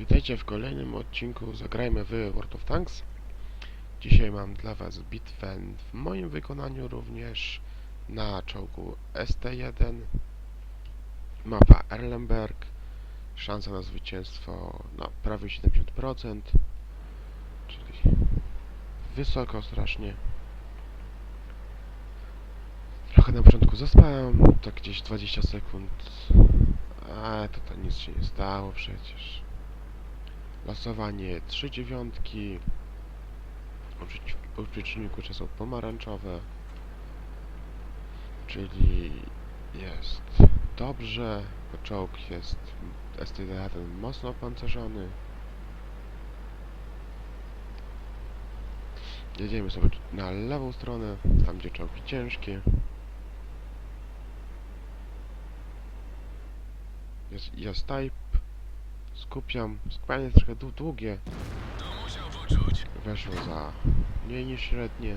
Witajcie w kolejnym odcinku Zagrajmy w World of Tanks. Dzisiaj mam dla Was bitwę w moim wykonaniu również na czołgu ST1. Mapa Erlenberg. Szansa na zwycięstwo na prawie 70%. Czyli wysoko strasznie. Trochę na początku zaspałem, tak gdzieś 20 sekund. A to, to nic się nie stało przecież. Losowanie 3 dziewiątki. U przeci- U przeciwniku są pomarańczowe. Czyli jest dobrze, czołg jest ST1 mocno opancerzony. Jedziemy sobie na lewą stronę, tam gdzie czołgi ciężkie. Jest, jest type. Skupiam. Skupianie jest trochę dłu- długie. Weszło za mniej niż średnie.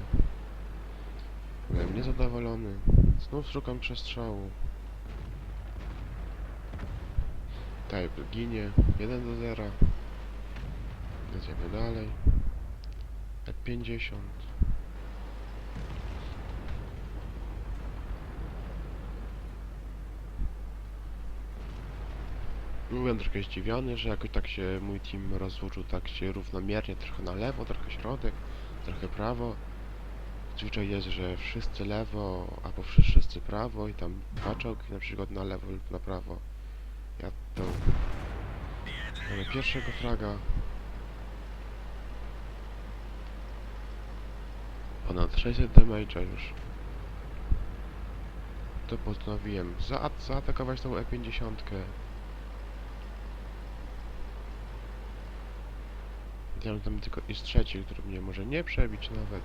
Byłem niezadowolony. Znów szukam przestrzału. Type ginie. 1 do 0. Jedziemy dalej. F50. Byłem trochę zdziwiony, że jakoś tak się mój team rozłożył tak się równomiernie, trochę na lewo, trochę środek, trochę prawo. Zwyczaj jest, że wszyscy lewo, albo wszy- wszyscy prawo i tam dwa czołgi na przykład na lewo lub na prawo. Ja to... Mamy pierwszego fraga. Ponad 600 damage'a już. To postanowiłem za zaatakować tą E E50. Ja tam tylko jest trzeci, który mnie może nie przebić nawet.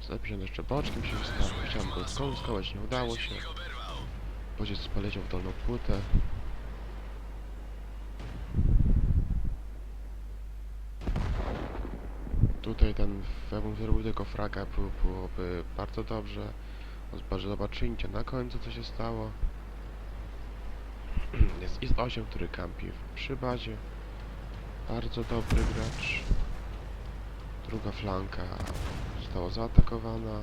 150 jeszcze boczkiem się wystawił. Chciałem go skołskować, nie udało się. Bodziec poleciał w dolną płytę. Tutaj ten, jakbym zrobił fraga, było, byłoby bardzo dobrze. Zobaczy- Zobaczycie na końcu, co się stało. Jest IS 8, który kampi przy bazie. Bardzo dobry gracz. Druga flanka została zaatakowana.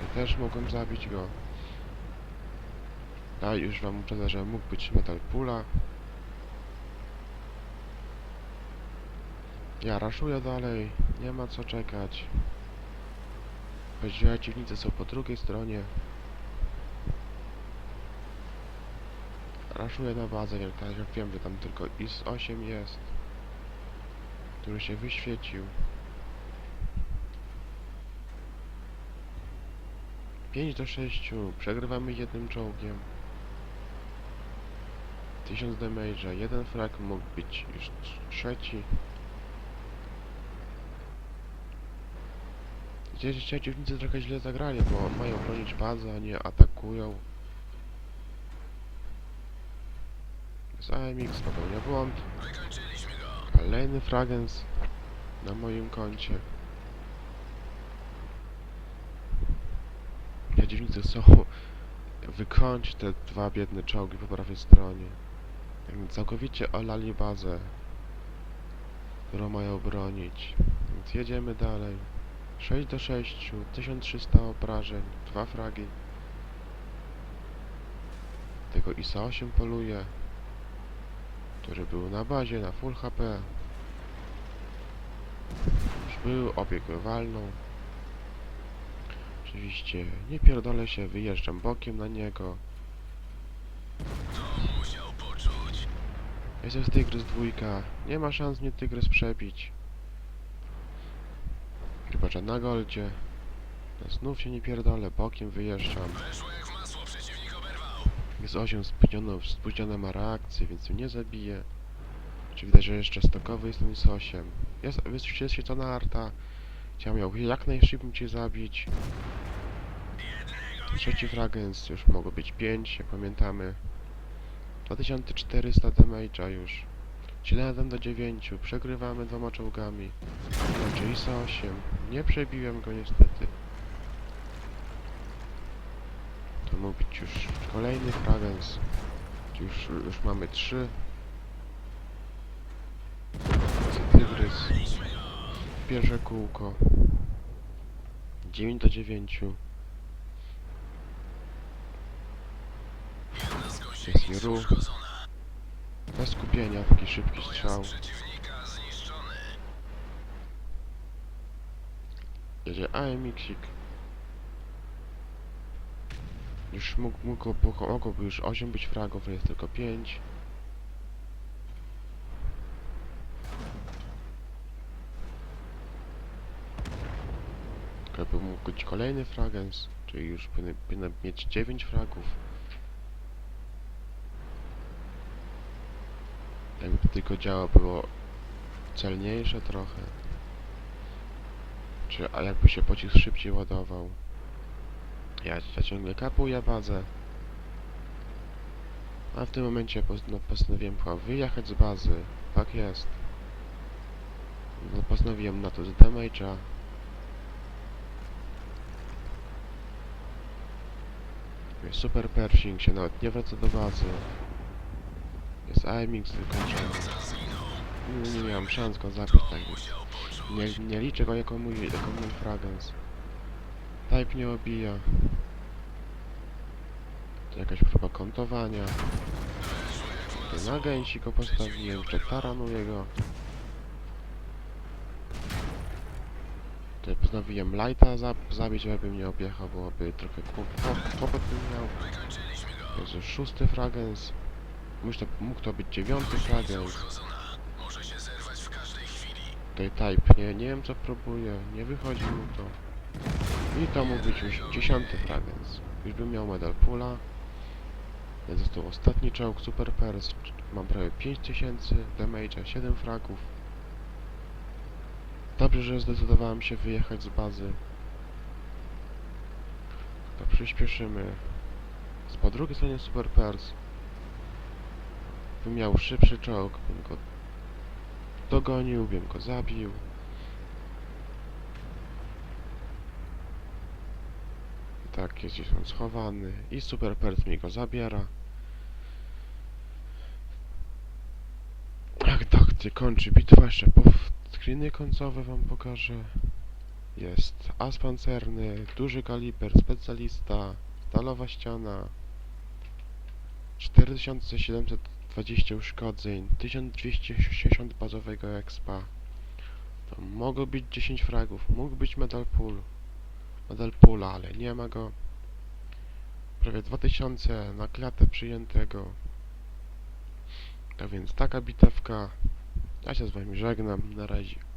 Ja też mogłem zabić go. A już wam uprzedzę, że mógł być Metal Pula. Ja raszuję dalej, nie ma co czekać. Przeciwnicy są po drugiej stronie. Raszuję na bazę, teraz jak wiem, że tam tylko IS-8 jest, który się wyświecił. 5 do 6, przegrywamy jednym czołgiem. 1000 damage'a, jeden frag mógł być już trzeci. Gdzieś przeciwnicy trochę źle zagrali, bo mają bronić bazę, a nie atakują. Z AMX popełnia błąd. Kolejny fragens na moim koncie. Przeciwnicy chcą wykończyć te dwa biedne czołgi po prawej stronie. Jakby całkowicie olali bazę, którą mają bronić. Więc jedziemy dalej. 6 do 6, 1300 obrażeń, dwa fragi. Tego ISA 8 poluje, który był na bazie, na full HP. Już był, obiegł walną. Oczywiście nie pierdolę się, wyjeżdżam bokiem na niego. Jestem z Tygrys dwójka, nie ma szans mnie Tygrys przebić. Chyba że na goldzie. Znów się nie pierdolę, bokiem wyjeżdżam. Jest 8 spóźniona, spóźniona ma reakcję, więc mnie nie zabije. Czy widać, że jeszcze stokowy jest ten jest 8. Jest wyświetlona arta. Chciałem ją jak najszybciej zabić. Trzeci fragens, już mogło być 5, jak pamiętamy. 2400 damage'a już. 7 do 9, przegrywamy dwoma czołgami. ISA 8. Nie przebiłem go niestety. Być już kolejny fragens. Już, już mamy trzy. Tygrys. Pierwsze kółko. 9 do 9. Jest ruch. Bez skupienia, taki szybki strzał. Jedzie AMX-ik. Już mógł, mógł, mogłoby już 8 być fragów, ale jest tylko 5. Jakby mógł być kolejny fragens, czyli już powinien mieć 9 fragów. Jakby to tylko działo było celniejsze trochę. Czy a jakby się pocisk szybciej ładował. Ja, ja ciągle kapuję bazę. A w tym momencie no, postanowiłem wyjechać z bazy. Tak jest. No, postanowiłem na to z damage'a. Super Pershing, się nawet nie wraca do bazy. Jest AMX wykończony. Nie, nie miałem szans go zabić tak nie, nie liczę go jako mój, jako mój fragens. Type nie obija. Jakaś próba kontowania. Tu na gęsi go postawiłem, jeszcze taranuję go. Tutaj postanowiłem lighta za, zabić, żeby mnie objechał, byłoby trochę kłop- kłopot bym miał. Już szósty fragens. Mógł to, mógł to być dziewiąty fragens. Tutaj type, nie, nie wiem co próbuje, nie wychodzi mu to. I to mógł być już dziesiąty fragens. Już bym miał medal pula. Został ostatni czołg, super pers. Mam prawie 5000 damage'a, 7 fragów. Dobrze, że zdecydowałem się wyjechać z bazy. To przyspieszymy. Po drugiej stronie super pers. Bym miał szybszy czołg, bym go dogonił, bym go zabił. Tak, jest gdzieś on schowany i super pers mi go zabiera. Gdzie kończy bitwa, jeszcze po screeny końcowe wam pokażę. Jest as pancerny, duży kaliber, specjalista, stalowa ściana, 4720 uszkodzeń, 1260 bazowego expa. To mogło być 10 fragów, mógł być medal pool, medal poola, ale nie ma go. Prawie 2000 na klatę przyjętego. Tak więc taka bitewka. Ja się z wami żegnam, na razie.